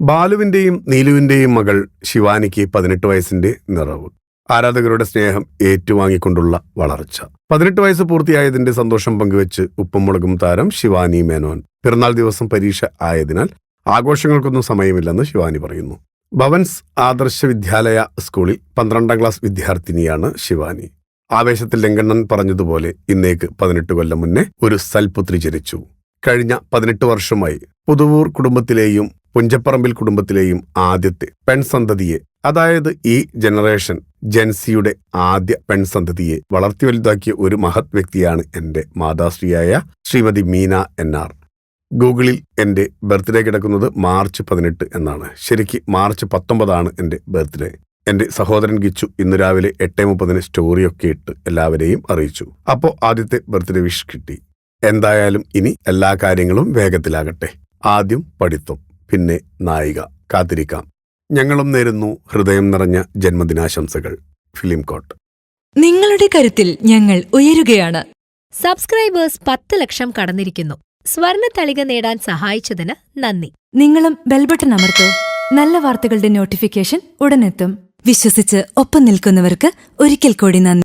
ബാലുവിന്റെയും നീലുവിന്റെയും മകൾ ശിവാനിക്ക് പതിനെട്ട് വയസ്സിന്റെ നിറവ്. ആരാധകരുടെ സ്നേഹം ഏറ്റുവാങ്ങിക്കൊണ്ടുള്ള വളർച്ച. പതിനെട്ട് വയസ്സ് പൂർത്തിയായതിന്റെ സന്തോഷം പങ്കുവെച്ച് ഉപ്പുമുളകും താരം ശിവാനി മേനോൻ. പിറന്നാൾ ദിവസം പരീക്ഷ ആയതിനാൽ ആഘോഷങ്ങൾക്കൊന്നും സമയമില്ലെന്ന് ശിവാനി പറയുന്നു. ഭവൻസ് ആദർശ വിദ്യാലയ സ്കൂളിൽ പന്ത്രണ്ടാം ക്ലാസ് വിദ്യാർത്ഥിനിയാണ് ശിവാനി. ആവേശത്തിൽ ലങ്കണ്ണൻ പറഞ്ഞതുപോലെ ഇന്നേക്ക് പതിനെട്ട് കൊല്ലം മുന്നേ ഒരു സൽപുത്രി ജനിച്ചു. കഴിഞ്ഞ പതിനെട്ട് വർഷമായി പുതുവൂർ കുടുംബത്തിലെയും പുഞ്ചപ്പറമ്പിൽ കുടുംബത്തിലെയും ആദ്യത്തെ പെൺസന്തതിയെ അതായത് ഈ ജനറേഷൻ ജൻസിയുടെ ആദ്യ പെൺസന്തതിയെ വളർത്തി വലുതാക്കിയ ഒരു മഹത് വ്യക്തിയാണ് എന്റെ മാതാശ്രീയായ ശ്രീമതി മീന എൻ ആർ. ഗൂഗിളിൽ എന്റെ ബർത്ത്ഡേ കിടക്കുന്നത് മാർച്ച് പതിനെട്ട് എന്നാണ്. ശരിക്ക് മാർച്ച് പത്തൊമ്പതാണ് എന്റെ ബർത്ത്ഡേ. എന്റെ സഹോദരൻ ഗിച്ചു ഇന്ന് രാവിലെ എട്ട് മുപ്പതിന് സ്റ്റോറിയൊക്കെ ഇട്ട് എല്ലാവരെയും അറിയിച്ചു. അപ്പോൾ ആദ്യത്തെ ബർത്ത്ഡേ വിഷ് കിട്ടി. എന്തായാലും ഇനി എല്ലാ കാര്യങ്ങളും വേഗത്തിലാകട്ടെ. ആദ്യം പഠിത്തം. പിന്നെ നായിക കാത്തിരിക്കാം. ഞങ്ങളും നേരുന്നു ഹൃദയം നിറഞ്ഞ ജന്മദിനാശംസകൾ. Film court. നിങ്ങളുടെ കരുത്തിൽ ഞങ്ങൾ ഉയരുകയാണ്. സബ്സ്ക്രൈബേഴ്സ് പത്ത് ലക്ഷം കടന്നിരിക്കുന്നു. സ്വർണ തളിക നേടാൻ സഹായിച്ചതിന് നന്ദി. നിങ്ങളും ബെൽബട്ടൺ അമർത്തോ. നല്ല വാർത്തകളുടെ നോട്ടിഫിക്കേഷൻ ഉടനെത്തും. വിശ്വസിച്ച് ഒപ്പം നിൽക്കുന്നവർക്ക് ഒരിക്കൽ കൂടി നന്ദി.